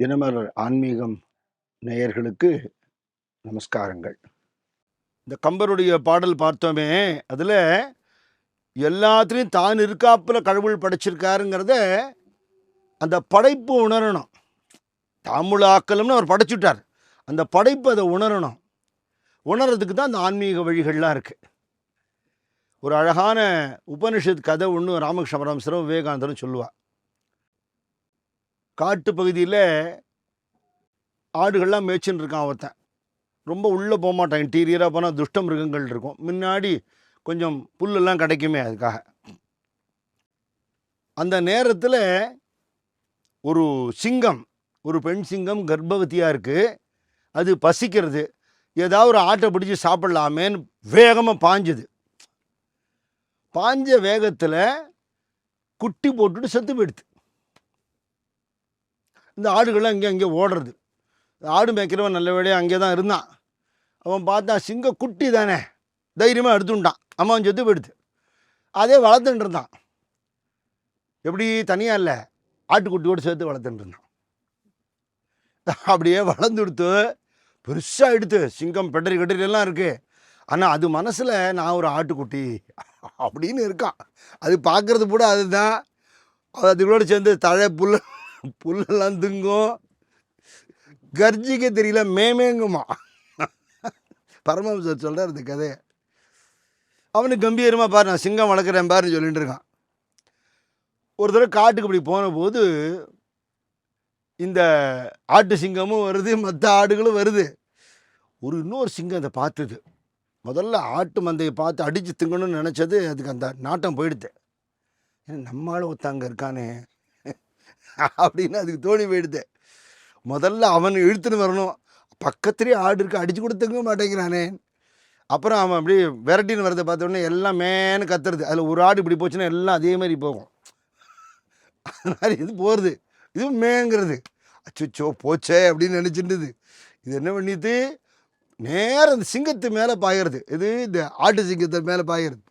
தினமலர் ஆன்மீகம் நேயர்களுக்கு நமஸ்காரங்கள். இந்த கம்பருடைய பாடல் பார்த்தோமே அதில் எல்லாத்துலேயும் தான் இருக்காப்பில் கடவுள் படைச்சிருக்காருங்கிறத அந்த படைப்பு உணரணும். தாமுளாக்கலம்னு அவர் படைச்சுட்டார். அந்த படைப்பு அதை உணரணும். உணர்றதுக்கு தான் அந்த ஆன்மீக வழிகள்லாம் இருக்குது ஒரு அழகான உபனிஷத் கதை ஒன்று ராமகிருஷ்ண பரமசரம் விவேகானந்தரும் சொல்லுவாள் காட்டு பகுதியில் ஆடுகள்லாம் மேய்ச்சின்னு இருக்கான் ஒருத்தன். ரொம்ப உள்ளே போக மாட்டான். இன்டீரியராக போனால் துஷ்ட மிருகங்கள் இருக்கும். முன்னாடி கொஞ்சம் புல்லெல்லாம் கிடைக்குமே அதுக்காக. அந்த நேரத்தில் ஒரு சிங்கம் ஒரு பெண் சிங்கம் கர்ப்பவதியாக இருக்குது அது பசிக்கிறது. ஏதாவது ஒரு ஆட்டை பிடிச்சி சாப்பிட்லாமேன்னு வேகமாக பாஞ்சுது. பாஞ்ச வேகத்தில் குட்டி போட்டுட்டு செத்து போயிடுது. இந்த ஆடுகள்லாம் இங்கே அங்கே ஓடுறது. ஆடு மேய்க்கிறவன் நல்ல வேலையாக அங்கே தான் இருந்தான். அவன் பார்த்தா சிங்க குட்டி தானே. தைரியமாக எடுத்துட்டான். அம்மாவும் செத்து போயிடுது. அதே வளர்த்துட்டு இருந்தான். எப்படி? தனியாக இல்லை. ஆட்டுக்குட்டியோடு சேர்த்து வளர்த்துட்டு இருந்தான். அப்படியே வளர்ந்து கொடுத்து பெருசாக எடுத்து சிங்கம் பெட்டரி கட்டரி இருக்குது ஆனால் அது மனசில் நான் ஒரு ஆட்டுக்குட்டி அப்படின்னு இருக்கான். அது பார்க்குறது கூட அதுதான். அதுகளோடு சேர்ந்து தழை புல் புல்லெல்லாம் திங்கும். கர்ஜிக்க தெரியல மேமேங்குமா. பரமஹம்சர் சொல்கிறார் இந்த கதையை. அவனுக்கு கம்பீரமாக பாரு நான் சிங்கம் வளர்க்குறேன் பாருன்னு சொல்லிட்டு இருக்கான். ஒரு தடவை காட்டுக்கு இப்படி போன போது இந்த ஆட்டு சிங்கமும் வருது மற்ற ஆடுகளும் வருது. ஒரு இன்னொரு சிங்கம் அதை பார்த்தது. முதல்ல ஆட்டு மந்தையை பார்த்து அடித்து திங்கணும்னு நினச்சது அதுக்கு அந்த நாட்டம் போயிடுது. ஏன்னா நம்மளால ஒருத்தங்க இருக்கானே. அப்படின்னு அதுக்கு தோணி போயிடுது. முதல்ல அவன் இழுத்துன்னு வரணும். பக்கத்துலேயே ஆடு இருக்கு அடிச்சு கொடுத்துக்க மாட்டேங்கிறானே. அப்புறம் அவன் அப்படியே விரட்டின்னு வரதை பார்த்தோன்னே எல்லாம் மேனு கத்துறது. அதில் ஒரு ஆடு இப்படி போச்சுன்னா எல்லாம் அதே மாதிரி போகும். அதனால் இது போகிறது இது மேங்கிறது. அச்சோ போச்சே அப்படின்னு நினச்சிட்டுது இது என்ன பண்ணிட்டு நேரம் அந்த சிங்கத்து மேலே பாயிறது. இது இந்த ஆட்டு சிங்கத்தை மேலே பாயிறது.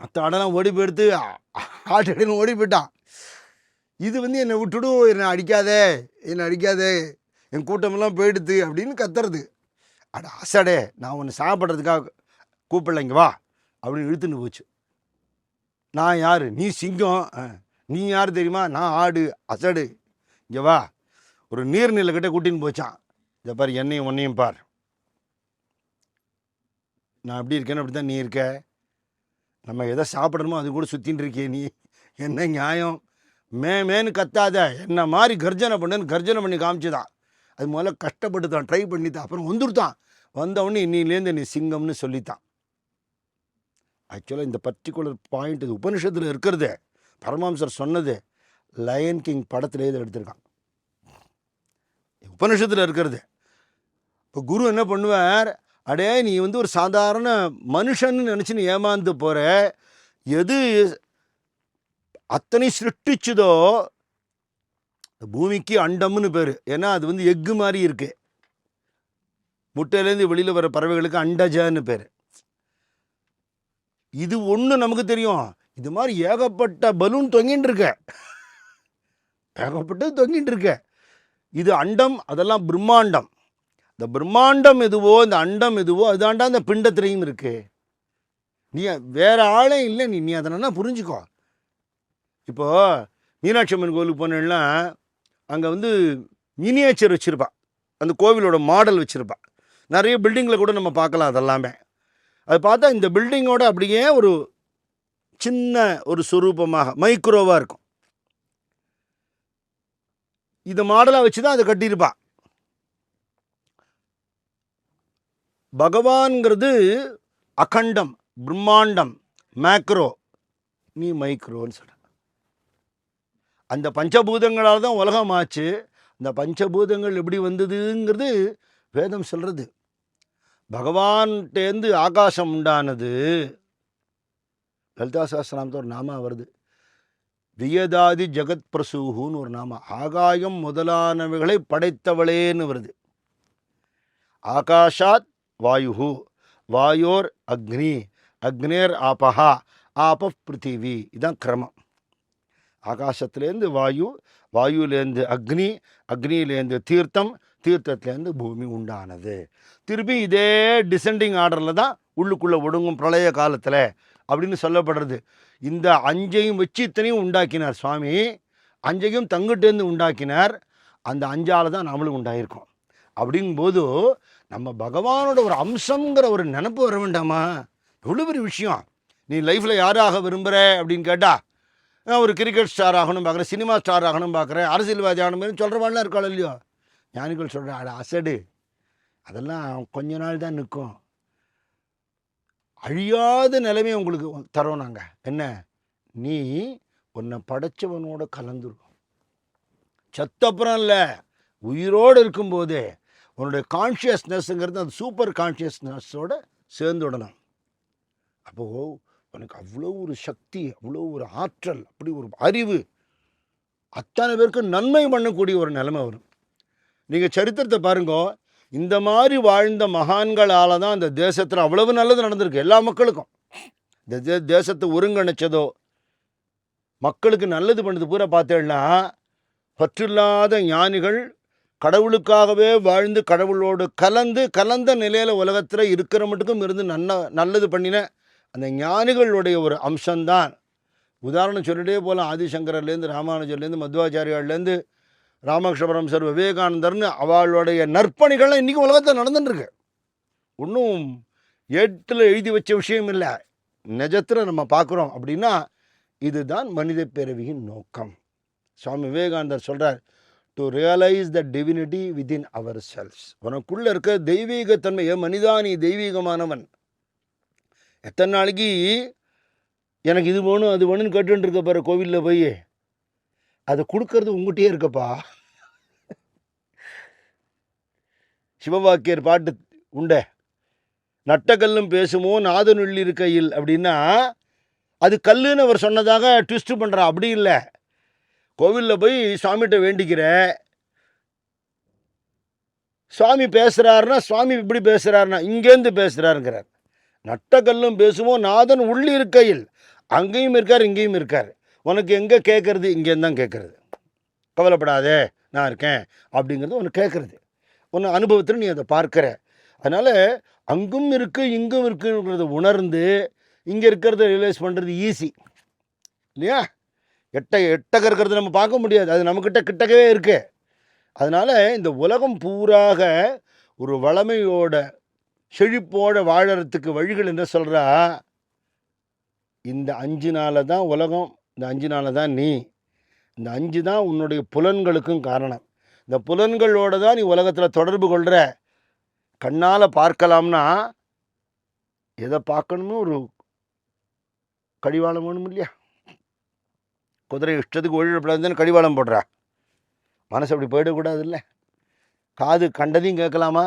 மற்ற ஆடெல்லாம் ஓடி போயிடுத்து. ஆட்டு அடின்னு ஓடி போயிட்டான். இது வந்து என்னை விட்டுடும் என்னை அடிக்காதே என்னை அடிக்காதே என் கூட்டமெல்லாம் போயிடுது அப்படின்னு கத்துறது. அட அசடே நான் உன்னை சாப்பிட்றதுக்காக கூப்பிடல இங்கே வா அப்படின்னு இழுத்துன்னு போச்சு. நான் யார்? நீ சிங்கம். ஆ. நீ யார் தெரியுமா? நான் ஆடு அசடு இங்கே வா. ஒரு நீர்நிலை கிட்டே கூட்டின்னு போச்சான். இதை பாரு என்னையும் உன்னையும் பார். நான் எப்படி இருக்கேன்னு அப்படி தான் நீ இருக்க. நம்ம எதை சாப்பிடணுமோ அது கூட சுற்றின்னு இருக்கே நீ. என்ன நியாயம்? மே மேன்னு கத்தாத என்ன மாதிரி கர்ஜனை பண்ணுன்னு கர்ஜனை பண்ணி காமிச்சுதான். அது முதல்ல கஷ்டப்பட்டு தான் ட்ரை பண்ணித்தான். அப்புறம் வந்துருத்தான் வந்தவொடனே இன்னிலேருந்து நீ சிங்கம்னு சொல்லித்தான். ஆக்சுவலாக இந்த பர்டிகுலர் பாயிண்ட் இது உபனிஷத்தில் இருக்கிறது. பரமாம்சர் சொன்னது. லயன் கிங் படத்துல இதை எடுத்திருக்கான். உபனிஷத்தில் இருக்கிறது. இப்போ குரு என்ன பண்ணுவார்? அடே நீ வந்து ஒரு சாதாரண மனுஷன்னு நினச்சின்னு ஏமாந்து போகிற எது அத்தனை சிருஷ்டிச்சதோ பூமிக்கு அண்டம்னு பேர். ஏன்னா அது வந்து எக்கு மாதிரி இருக்கு. முட்டையிலேருந்து வெளியில் வர பறவைகளுக்கு அண்டஜன்னு பேர். இது ஒன்று நமக்கு தெரியும். இது மாதிரி ஏகப்பட்ட பலூன் தொங்கின்னு இருக்க. ஏகப்பட்டது தொங்கிட்டு இருக்க. இது அண்டம் அதெல்லாம் பிரம்மாண்டம். இந்த பிரம்மாண்டம் எதுவோ இந்த அண்டம் எதுவோ அதாண்டா இந்த பிண்டத்திலையும் இருக்கு. நீ வேற ஆளே இல்லை நீ. நீ அதை நல்லா புரிஞ்சுக்கோ. இப்போது மீனாட்சி அம்மன் கோவிலுக்கு போனேன்னா அங்கே வந்து மினியேச்சர் வச்சுருப்பா. அந்த கோவிலோட மாடல் வச்சுருப்பா. நிறைய பில்டிங்கில் கூட நம்ம பார்க்கலாம் அதெல்லாமே. அது பார்த்தா இந்த பில்டிங்கோட அப்படியே ஒரு சின்ன ஒரு சுரூபமாக மைக்ரோவாக இருக்கும். இது மாடலாக வச்சு தான் அதை கட்டியிருப்பா. பகவான்கிறது அகண்டம் பிரம்மாண்டம் மேக்ரோ நீ மைக்ரோன்னு சொல்கிற அந்த பஞ்சபூதங்களால் தான் உலகம் ஆச்சு. அந்த பஞ்சபூதங்கள் எப்படி வந்ததுங்கிறது வேதம் சொல்கிறது பகவான்கிட்டேருந்து ஆகாசம் உண்டானது. லலிதா சாஸ்திராமத்து ஒரு நாமா வருது. வியதாதி ஜெகத் பிரசூகுன்னு ஒரு நாம. ஆகாயம் முதலானவைகளை படைத்தவளேன்னு வருது. ஆகாஷாத் வாயு வாயோர் அக்னி. அக்னேர் ஆபஹா. ஆப பிருத்திவி. இதான் கிரமம். ஆகாசத்துலேருந்து வாயு வாயுலேருந்து அக்னி அக்னியிலேருந்து தீர்த்தம் தீர்த்தத்துலேருந்து பூமி உண்டானது. திருப்பி இதே டிசெண்டிங் ஆர்டரில் தான் உள்ளுக்குள்ளே ஒடுங்கும் பிரளய காலத்தில் அப்படின்னு சொல்லப்படுறது. இந்த அஞ்சையும் வச்சு இத்தனையும் உண்டாக்கினார் சுவாமி. அஞ்சையும் தங்கிட்டேருந்து உண்டாக்கினார். அந்த அஞ்சால் தான் நம்மளும் உண்டாயிருக்கோம். அப்படிங்கும்போது நம்ம பகவானோட ஒரு அம்சங்கிற ஒரு நினப்பு வர வேண்டாமா? எவ்வளோ பெரிய விஷயம். நீ லைஃப்பில் யாராக விரும்புகிற அப்படின்னு கேட்டால் ஒரு கிரிக்கெட் ஸ்டார் ஆகணும் பார்க்குறேன் சினிமா ஸ்டார் ஆகணும் பார்க்குறேன். அரசியல்வாதி ஆகணும் சொல்கிறவாள்லாம் இருக்காள் இல்லையோ? ஞானிகள் சொல்கிற அட அசடு. அதெல்லாம் கொஞ்ச நாள் தான் நிற்கும். அழியாத நிலைமை உங்களுக்கு தரோம் நாங்கள் என்ன? நீ உன்னை படைச்சவனோட கலந்துரும் சத்தப்புறம் இல்லை. உயிரோடு இருக்கும்போதே உன்னுடைய கான்ஷியஸ்னஸ்ங்கிறது அந்த சூப்பர் கான்ஷியஸ்னஸோட சேர்ந்து விடணும். அப்போது உனக்கு அவ்வளோ ஒரு சக்தி அவ்வளோ ஒரு ஆற்றல் அப்படி ஒரு அறிவு. அத்தனை பேருக்கு நன்மை பண்ணக்கூடிய ஒரு நிலைமை வரும். நீங்கள் சரித்திரத்தை பாருங்க இந்த மாதிரி வாழ்ந்த மகான்களால் தான் அந்த தேசத்தில் அவ்வளவு நல்லது நடந்திருக்கு எல்லா மக்களுக்கும். இந்த தே தேசத்தை ஒருங்கிணைச்சதோ மக்களுக்கு நல்லது பண்ணது பூரா பார்த்தேன்னா பற்றில்லாத ஞானிகள் கடவுளுக்காகவே வாழ்ந்து கடவுளோடு கலந்து கலந்த நிலையில் உலகத்தில் இருக்கிற மட்டுக்கும் இருந்து நன்ன நல்லது பண்ணின அந்த ஞானிகளுடைய ஒரு அம்சம்தான். உதாரணம் சொல்லிட்டே போகலாம் ஆதிசங்கரர்லேருந்து ராமானுஜர்லேருந்து மத்வாச்சாரியார்லேருந்து ராமகிருஷ்ணபுரம் சார் விவேகானந்தர்னு அவளுடைய நற்பணிகள்லாம் இன்றைக்கும் உலகத்தில் நடந்துட்டுருக்கு. ஒன்றும் ஏட்டில் எழுதி வச்ச விஷயம் இல்லை. நிஜத்தில் நம்ம பார்க்குறோம் அப்படின்னா இதுதான் மனித பிறவியின் நோக்கம். சுவாமி விவேகானந்தர் சொல்கிறார் to realise the divinity within ourselves உனக்குள்ளே இருக்க தெய்வீகத்தன்மையை ஏன் மனிதா நீ தெய்வீகமானவன். எத்தனை நாளைக்கு எனக்கு இது வேணும் அது வேணும்னு கேட்டுட்டு இருக்க பாரு கோவிலில் போய். அதை கொடுக்கறது உங்ககிட்டயே இருக்கப்பா. சிவவாக்கியர் பாட்டு உண்டே. நட்டக்கல்லும் பேசுமோ நாதனுள்ளி இருக்கையில் அப்படின்னா அது கல்லுன்னு அவர் சொன்னதாக ட்விஸ்ட் பண்ணுறா அப்படி இல்லை. கோவிலில் போய் சுவாமிகிட்ட வேண்டிக்கிற சுவாமி பேசுகிறாருன்னா சுவாமி இப்படி பேசுகிறாருன்னா இங்கேருந்து பேசுகிறாருங்கிறார் நட்டக்கல்லும் பேசுவோம் நாதன் உள்ளி இருக்கையில். அங்கேயும் இருக்கார் இங்கேயும் இருக்கார். உனக்கு எங்கே கேட்குறது இங்கேருந்து தான் கேட்குறது கவலைப்படாதே நான் இருக்கேன் அப்படிங்கிறது உனக்கு கேட்குறது உன்னை அனுபவத்தில் நீ அதை பார்க்குற. அதனால் அங்கும் இருக்குது இங்கும் இருக்குங்கிறத உணர்ந்து இங்கே இருக்கிறத ரியலைஸ் பண்ணுறது ஈஸி இல்லையா? எட்ட எட்டக இருக்கிறத நம்ம பார்க்க முடியாது. அது நம்மக்கிட்ட கிட்டக்கவே இருக்குது அதனால் இந்த உலகம் பூராக ஒரு வளமையோட செழிப்போட வாழறதுக்கு வழிகள் என்ன சொல்கிறா இந்த அஞ்சு நாளில் தான் உலகம் இந்த அஞ்சு நாளில் தான் நீ இந்த அஞ்சு தான் உன்னுடைய புலன்களுக்கும் காரணம். இந்த புலன்களோட தான் நீ உலகத்தில் தொடர்பு கொள்கிற கண்ணால் பார்க்கலாம்னா எதை பார்க்கணுமோ ஒரு கடிவாளம் வேணும் இல்லையா? குதிரை இஷ்டத்துக்கு ஒழிழப்படாதுன்னு கடிவாளம் போடுறா. மனசு அப்படி போயிடக்கூடாது இல்லை காது கண்டதையும் கேட்கலாமா?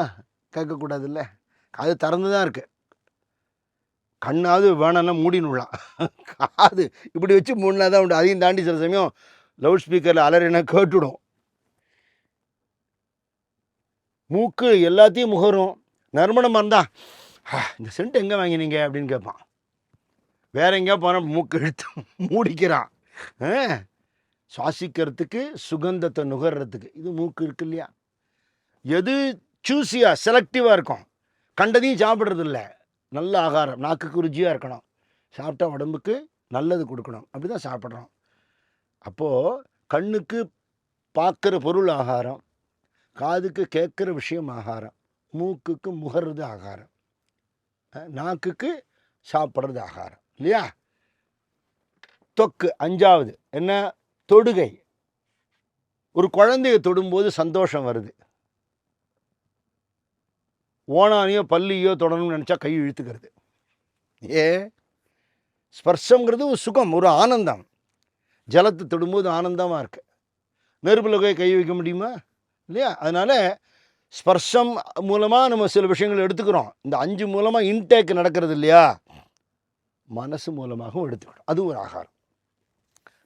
கேட்கக்கூடாது இல்லை காது திறந்து தான் இருக்குது கண்ணாவது வேணும்னா மூடினுலாம் காது இப்படி வச்சு மூடினா தான் உண்டு. அதையும் தாண்டி சில சமயம் லவுட் ஸ்பீக்கரில் அலறினா கேட்டுடும். மூக்கு எல்லாத்தையும் முகரும். நறுமணமாக இருந்தா இந்த சென்ட் எங்கே வாங்கினீங்க? அப்படின்னு கேட்பான். வேற எங்கேயா போனால் மூக்கு இழுத்து மூடிக்கிறான். ஆ, சுவாசிக்கிறதுக்கு சுகந்தத்தை நுகர்றதுக்கு. இது மூக்கு இருக்கு இல்லையா? எது சூஸியாக செலக்டிவாக இருக்கும். கண்டதையும் சாப்பிட்றது இல்லை நல்ல ஆகாரம். நாக்குக்கு ருச்சியாக இருக்கணும். சாப்பிட்டா உடம்புக்கு நல்லது கொடுக்கணும். அப்படி தான் சாப்பிட்றோம். அப்போது கண்ணுக்கு பார்க்குற பொருள் ஆகாரம் காதுக்கு கேட்குற விஷயம் ஆகாரம் மூக்குக்கு முகர்றது ஆகாரம் நாக்குக்கு சாப்பிட்றது ஆகாரம். இல்லையா? தொக்கு அஞ்சாவது என்ன? தொடுகை. ஒரு குழந்தைய தொடும்போது சந்தோஷம் வருது. ஓனானியோ பல்லியோ தொடணும்னு நினச்சா கை இழுத்துக்கிறது. ஏ? ஸ்பர்ஷங்கிறது ஒரு சுகம் ஒரு ஆனந்தம். ஜலத்தை தொடும்போது ஆனந்தமாக இருக்குது நெருப்பில் போய் கை வைக்க முடியுமா? இல்லையா? அதனால் ஸ்பர்ஷம் மூலமாக நம்ம சில விஷயங்கள் எடுத்துக்கிறோம். இந்த அஞ்சு மூலமாக இன்டேக் நடக்கிறது இல்லையா? மனசு மூலமாகவும் எடுத்துக்கிறோம் அது ஒரு ஆகாரம்.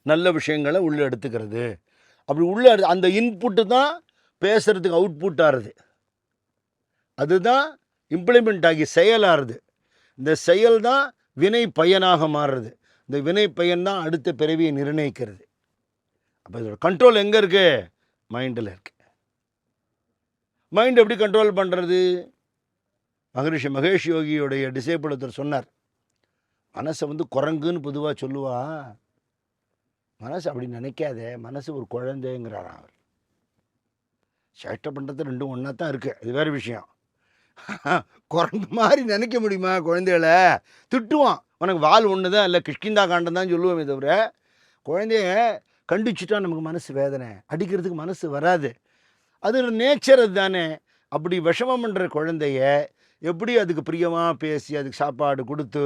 நல்ல விஷயங்களை உள்ளே எடுத்துக்கிறது. அப்படி உள்ளே அந்த இன்புட்டு தான் பேசுகிறதுக்கு அவுட்புட் அதுதான் இம்ப்ளிமெண்ட் ஆகி செயலாறுது. இந்த செயல் தான் வினை பயனாக மாறுறது இந்த வினை பயன் தான் அடுத்த பிறவியை நிர்ணயிக்கிறது. அப்போ இதோட கண்ட்ரோல் எங்கே இருக்கு? மைண்டில் இருக்கு. மைண்ட் எப்படி கண்ட்ரோல் பண்ணுறது மகரிஷி மகேஷ் யோகியோடைய டிசேபிள் ஒருத்தர் சொன்னார். மனசை வந்து குரங்குன்னு பொதுவாக சொல்லுவா. மனசு அப்படி நினைக்காத. மனசு ஒரு குழந்தைங்கிறாராம் அவர். சேட்டை பண்ணுறது ரெண்டும் ஒன்றா தான் இருக்குது அது வேறு விஷயம். குரங்கு மாதிரி நினைக்க முடியுமா குழந்தைகளை? திட்டுவான். உனக்கு வால் ஒன்று தான் இல்லை கிஷ்கிந்தா காண்டம் தான் சொல்லுவோமே தவிர குழந்தைய கண்டிச்சுட்டா நமக்கு மனசு வேதனை. அடிக்கிறதுக்கு மனசு வராது. அது நேச்சர் அது தானே அப்படி விஷமம் பண்ணுற குழந்தைய எப்படி அதுக்கு பிரியமாக பேசி அதுக்கு சாப்பாடு கொடுத்து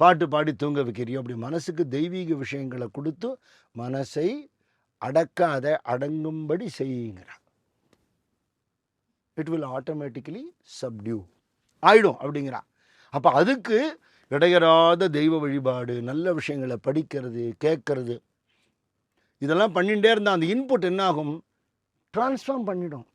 பாட்டு பாடி தூங்க வைக்கிறியோ? அப்படி மனசுக்கு தெய்வீக விஷயங்களை கொடுத்து மனசை அடக்காத அடங்கும்படி செய்யுங்கிறான். இட் வில் ஆட்டோமேட்டிக்கலி சப்டியூ ஆயிடும் அப்படிங்கிறான் அப்போ அதுக்கு இடையராத தெய்வ வழிபாடு நல்ல விஷயங்களை படிக்கிறது கேட்கறது இதெல்லாம் பண்ணிகிட்டே இருந்தால் அந்த இன்புட் என்ன ஆகும் ட்ரான்ஸ்ஃபார்ம் பண்ணிடும்.